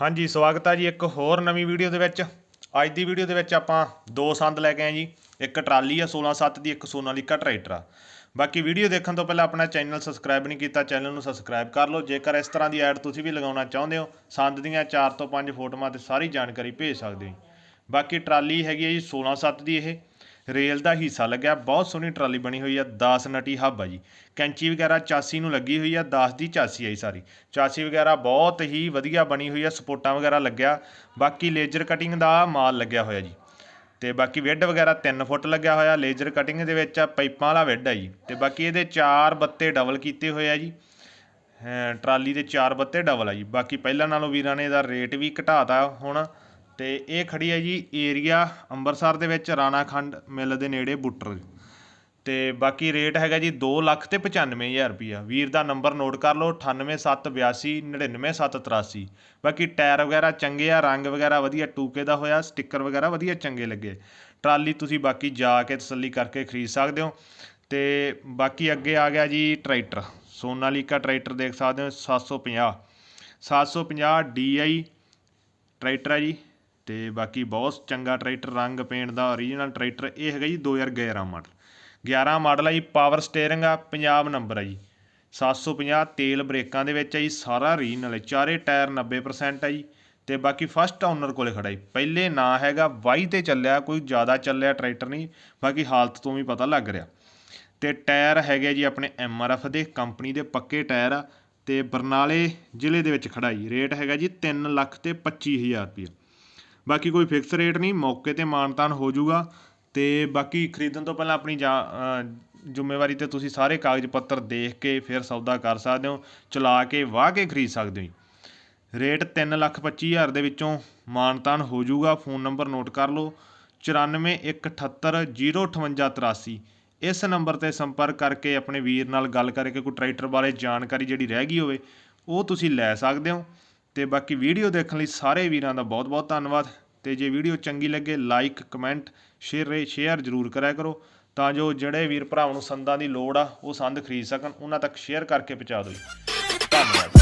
ਹਾਂਜੀ, ਸਵਾਗਤ ਹੈ ਜੀ ਇੱਕ ਹੋਰ ਨਵੀਂ ਵੀਡੀਓ ਦੇ ਵਿੱਚ। ਅੱਜ ਦੀ ਵੀਡੀਓ ਦੇ ਵਿੱਚ ਆਪਾਂ ਦੋ ਸੰਦ ਲੈ ਕੇ ਆਏ ਜੀ। ਇੱਕ ਟਰਾਲੀ ਆ 16-7 ਦੀ, ਇੱਕ ਸੋਨਾਲੀਕਾ ਟਰੈਕਟਰ ਆ। ਬਾਕੀ ਵੀਡੀਓ ਦੇਖਣ ਤੋਂ ਪਹਿਲਾਂ ਆਪਣਾ ਚੈਨਲ ਸਬਸਕ੍ਰਾਈਬ ਨਹੀਂ ਕੀਤਾ, ਚੈਨਲ ਨੂੰ ਸਬਸਕ੍ਰਾਈਬ ਕਰ ਲਓ। ਜੇਕਰ ਇਸ ਤਰ੍ਹਾਂ ਦੀ ਐਡ ਤੁਸੀਂ ਵੀ ਲਗਾਉਣਾ ਚਾਹੁੰਦੇ ਹੋ, ਸੰਦ ਦੀਆਂ 4 ਤੋਂ 5 ਫੋਟੋਆਂ ਤੇ ਸਾਰੀ ਜਾਣਕਾਰੀ ਭੇਜ ਸਕਦੇ ਹੋ ਜੀ। ਬਾਕੀ ਟਰਾਲੀ ਹੈਗੀ ਹੈ ਜੀ 16-7 ਦੀ ਇਹ। ਰੇਲ ਦਾ ਹਿੱਸਾ ਲੱਗਿਆ। ਬਹੁਤ ਸੋਹਣੀ ਟਰਾਲੀ ਬਣੀ ਹੋਈ ਆ 10 ਨਟੀ ਹੱਬ ਆ ਜੀ। ਕੈਂਚੀ ਵਗੈਰਾ ਚਾਸੀ ਨੂੰ ਲੱਗੀ ਹੋਈ ਆ 10 ਦੀ ਚਾਸੀ ਆਈ ਸਾਰੀ। ਚਾਸੀ ਵਗੈਰਾ ਬਹੁਤ ਹੀ ਵਧੀਆ ਬਣੀ ਹੋਈ ਆ, ਸਪੋਰਟਾਂ ਵਗੈਰਾ ਲੱਗਿਆ। ਬਾਕੀ ਲੇਜ਼ਰ ਕਟਿੰਗ ਦਾ ਮਾਲ ਲੱਗਿਆ ਹੋਇਆ ਜੀ। ਤੇ ਬਾਕੀ ਵਿੱਡ ਵਗੈਰਾ 3 ਫੁੱਟ ਲੱਗਿਆ ਹੋਇਆ। ਲੇਜ਼ਰ ਕਟਿੰਗ ਦੇ ਵਿੱਚ ਪਾਈਪਾਂ ਵਾਲਾ ਵਿੱਡ ਆ ਜੀ। ਤੇ ਬਾਕੀ ਇਹਦੇ ਚਾਰ ਬੱਤੇ ਡਬਲ ਕੀਤੇ ਹੋਏ ਆ ਜੀ। ਟਰਾਲੀ ਦੇ ਚਾਰ ਬੱਤੇ ਡਬਲ ਆ ਜੀ। ਬਾਕੀ ਪਹਿਲਾਂ ਨਾਲੋਂ ਵੀਰਾਂ ਨੇ ਇਹਦਾ ਰੇਟ ਵੀ ਘਟਾਤਾ ਹੁਣ। ਤੇ ਇਹ ਖੜੀ ਹੈ ਜੀ ਏਰੀਆ ਅੰਮ੍ਰਿਤਸਰ ਦੇ ਵਿੱਚ ਰਾਣਾ ਖੰਡ ਮਿੱਲ ਦੇ ਨੇੜੇ ਬੁੱਟਰ। ਤੇ ਬਾਕੀ ਰੇਟ ਹੈਗਾ ਜੀ 2 ਲੱਖ ਤੇ 95000 ਰੁਪਿਆ ਵੀਰ ਦਾ ਨੰਬਰ ਨੋਟ ਕਰ ਲਓ 9872 99783 ਬਾਕੀ ਟਾਇਰ ਵਗੈਰਾ ਚੰਗੇ ਆ, ਰੰਗ ਵਗੈਰਾ ਵਧੀਆ, ਟੂਕੇ ਦਾ ਹੋਇਆ ਸਟicker ਵਗੈਰਾ ਵਧੀਆ ਚੰਗੇ ਲੱਗੇ। ਟਰਾਲੀ ਤੁਸੀਂ ਬਾਕੀ ਜਾ ਕੇ ਤਸੱਲੀ ਕਰਕੇ ਖਰੀਦ ਸਕਦੇ ਹੋ। ਤੇ ਬਾਕੀ ਅੱਗੇ ਆ ਗਿਆ ਜੀ ਟਰੈਕਟਰ। ਸੋਨਾਲੀਕਾ ਟਰੈਕਟਰ ਦੇਖ ਸਕਦੇ ਹੋ 750 750 DI ਟਰੈਕਟਰ ਹੈ ਜੀ। ਅਤੇ ਬਾਕੀ ਬਹੁਤ ਚੰਗਾ ਟਰੈਕਟਰ, ਰੰਗ ਪੇਂਟ ਦਾ ਓਰੀਜਨਲ ਟਰੈਕਟਰ ਇਹ ਹੈਗਾ ਜੀ 2011 ਮਾਡਲ 11 ਮਾਡਲ ਆ ਜੀ ਪਾਵਰ ਸਟੀਅਰਿੰਗ ਆ, ਪੰਜਾਬ ਨੰਬਰ ਆ ਜੀ। 750 ਤੇਲ ਬ੍ਰੇਕਾਂ ਦੇ ਵਿੱਚ ਆ ਜੀ, ਸਾਰਾ ਰੀਜਨਲ ਹੈ ਚਾਰੇ ਟਾਇਰ 90% ਆ ਜੀ। ਤੇ ਬਾਕੀ ਫਸਟ ਓਨਰ ਕੋਲੇ ਖੜਾ ਜੀ। ਪਹਿਲੇ ਨਾ ਹੈਗਾ ਵਾਈ ਤੇ ਚੱਲਿਆ, ਕੋਈ ਜ਼ਿਆਦਾ ਚੱਲਿਆ ਟਰੈਕਟਰ ਨਹੀਂ, ਬਾਕੀ ਹਾਲਤ ਤੋਂ ਵੀ ਪਤਾ ਲੱਗ ਰਿਹਾ। ਤੇ ਟਾਇਰ ਹੈਗੇ ਜੀ ਆਪਣੇ ਐਮਆਰਐਫ ਦੇ, ਕੰਪਨੀ ਦੇ ਪੱਕੇ ਟਾਇਰ ਆ। ਤੇ ਬਰਨਾਲੇ ਜ਼ਿਲ੍ਹੇ ਦੇ ਵਿੱਚ ਖੜਾ ਜੀ ਰੇਟ ਹੈਗਾ ਜੀ 3 ਲੱਖ ਤੇ 25000 ਰੁਪਏ ਬਾਕੀ ਕੋਈ ਫਿਕਸ ਰੇਟ ਨਹੀਂ, ਮੌਕੇ ਤੇ ਮਾਨਤਾਨ ਹੋ ਜਾਊਗਾ ਤੇ ਬਾਕੀ ਖਰੀਦਣ ਤੋਂ ਪਹਿਲਾਂ ਆਪਣੀ ਜਾ- ਜ਼ਿੰਮੇਵਾਰੀ ਤੇ ਤੁਸੀਂ ਸਾਰੇ ਕਾਗਜ਼ ਪੱਤਰ ਦੇਖ ਕੇ ਫਿਰ ਸੌਦਾ ਕਰ ਸਕਦੇ ਹੋ, ਚਲਾ ਕੇ, ਵਾਹ ਕੇ ਖਰੀਦ ਸਕਦੇ ਹੋ ਜੀ। ਰੇਟ 3 ਲੱਖ 25000 ਦੇ ਵਿੱਚੋਂ ਮਾਨਤਾਨ ਹੋ ਜਾਊਗਾ, ਫੋਨ ਨੰਬਰ ਨੋਟ ਕਰ ਲਓ 9417805883 ਇਸ ਨੰਬਰ ਤੇ ਸੰਪਰਕ ਕਰਕੇ ਆਪਣੇ ਵੀਰ ਨਾਲ ਗੱਲ ਕਰਕੇ ਕੋਈ ਟਰੈਕਟਰ ਬਾਰੇ ਜਾਣਕਾਰੀ ਜਿਹੜੀ ਰਹਿ ਗਈ ਹੋਵੇ, ਉਹ ਤੁਸੀਂ ਲੈ ਸਕਦੇ ਹੋ ਤੇ ਬਾਕੀ ਵੀਡੀਓ ਦੇਖਣ ਲਈ ਸਾਰੇ ਵੀਰਾਂ ਦਾ ਬਹੁਤ ਬਹੁਤ ਧੰਨਵਾਦ। ਤੇ ਜੇ ਵੀਡੀਓ ਚੰਗੀ ਲੱਗੇ ਲਾਈਕ ਕਮੈਂਟ ਸ਼ੇਅਰ ਸ਼ੇਅਰ ਜ਼ਰੂਰ ਕਰਿਆ ਕਰੋ ਤਾਂ ਜੋ ਜਿਹੜੇ ਵੀਰ ਭਰਾਵਾਂ ਨੂੰ ਸੰਦਾਂ ਦੀ ਲੋੜ ਆ, ਉਹ ਸੰਦ ਖਰੀਦ ਸਕਣ। ਉਹਨਾਂ ਤੱਕ ਸ਼ੇਅਰ ਕਰਕੇ ਪਹੁੰਚਾ ਦਿਓ। ਧੰਨਵਾਦ।